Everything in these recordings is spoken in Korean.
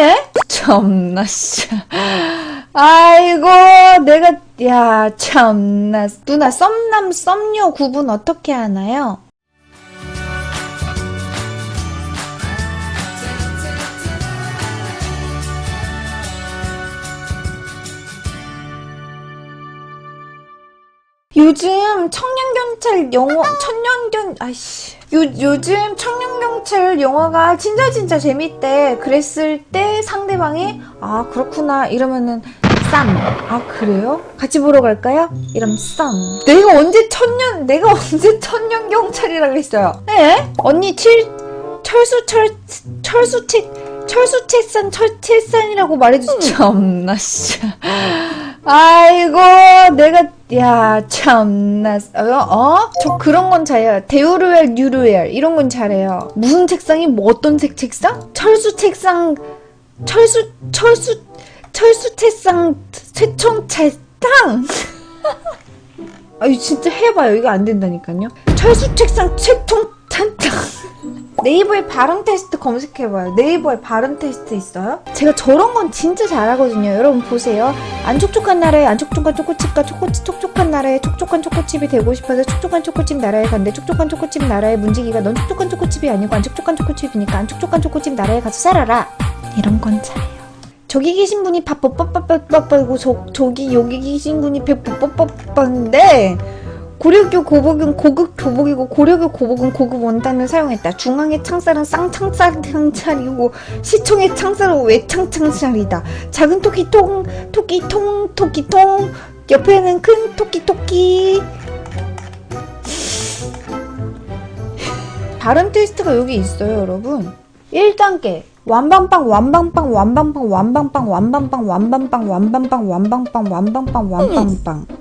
에? 참나 씨. 아이고 내가 야 참나 누나 썸남 썸녀 구분 어떻게 하나요? 요즘 청년경찰 영화 청년경 아이씨. 요, 요즘 청년경찰 영화가 진짜 진짜 재밌대. 그랬을 때 상대방이 아 그렇구나. 이러면은 쌈 아 그래요? 같이 보러 갈까요? 이러면 쌈. 내가 언제 천년 내가 언제 청년경찰이라 그랬어요? 에? 언니 칠 철수 철 철수 책 철수책산 철책산이라고 말해주지 참나 씨 아이고 내가 야 참나 어? 어? 저 그런 건 잘해요 데우루엘 뉴루엘 이런 건 잘해요 무슨 책상이 뭐 어떤 책 책상? 철수 책상 철수 철수 철수 책상 최청 책상 아유 진짜 해봐요 이거 안 된다니까요 철수 책상 최통 탄탕 네이버에 발음 테스트 검색해봐요. 네이버에 발음 테스트 있어요? 제가 저런 건 진짜 잘하거든요. 여러분 보세요. 안 촉촉한 나라에 안 촉촉한 초코칩과 초코, 촉촉한 나라에 촉촉한 초코칩이 되고 싶어서 촉촉한 초코칩 나라에 갔는데 촉촉한 초코칩 나라의 문지기가 넌 촉촉한 초코칩이 아니고 안 촉촉한 초코칩이니까 안 촉촉한 초코칩 나라에 가서 살아라. 이런 건 잘해요. 저기 계신 분이 밥 뻑뻑뻑뻑뻑이고 저 저기 여기 계신 분이 배 뻑뻑뻑뻑인데 고려교 고복은 고급 교복이고 고려교 고복은 고급 원단을 사용했다. 중앙의 창살은 쌍창살 창살이고 시청의 창살은 외창창살이다. 작은 토끼통 토끼통 토끼통 옆에는 큰 토끼 토끼 발음 테스트가 여기 있어요, 여러분. 1단계 완방빵 완방빵 완방빵 완방빵 완방빵 완방빵 완방빵 완방빵 완방빵 완방빵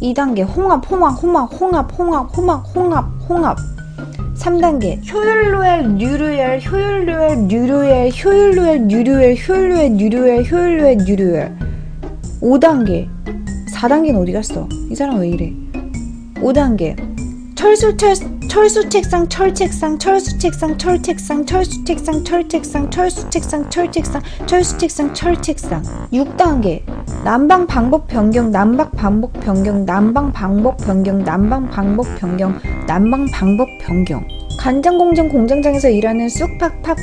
2단계 홍합 홍합 홍합 홍합 홍합 홍합 홍합 홍합. 3단계 효율루엘 뉴루엘 효율루엘 뉴루엘 효율루엘 뉴루엘 효율루엘 뉴루엘 효율루엘 뉴루엘 5단계. 4단계는 어디 갔어? 이 사람 왜 이래? 5단계. 철수 철 철수 책상 철 책상 철수 책상 철 책상 철수 책상 철 책상 철수 책상 철 책상 철수 책상 철 책상. 6단계 난방 방법 변경 난방 방법 변경 난방 방법 변경 난방 방법 변경 난방 방법 변경. 간장 공장 공장장에서 일하는 쑥팍팍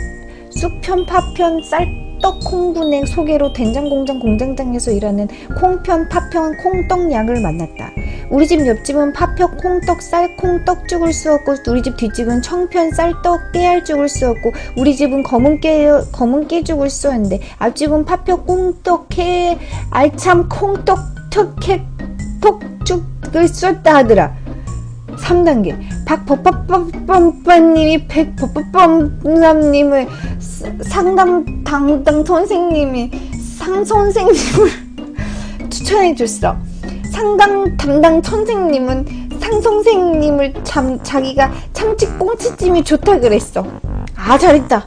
쑥편 파편 쌀 떡 콩분의 소개로 된장 공장 공장장에서 일하는 콩편 파편 콩떡약을 만났다. 우리 집 옆집은 파편 콩떡 쌀 콩떡 죽을 쓰었고 우리 집 뒷집은 청편 쌀떡 깨알 죽을 쓰었고 우리 집은 검은 깨 검은 깨 죽을 쓰었는데 앞집은 파편 콩떡 깨 알참 콩떡 턱해 톡 죽을 썼다 하더라. 3단계 박버빠빠빠님이 백버빠빠님을 상담 당당 선생님이 상 선생님을 추천해 줬어. 상담 담당 선생님은 상 선생님을 참 자기가 참치 꽁치찜이 좋다 그랬어. 아 잘했다.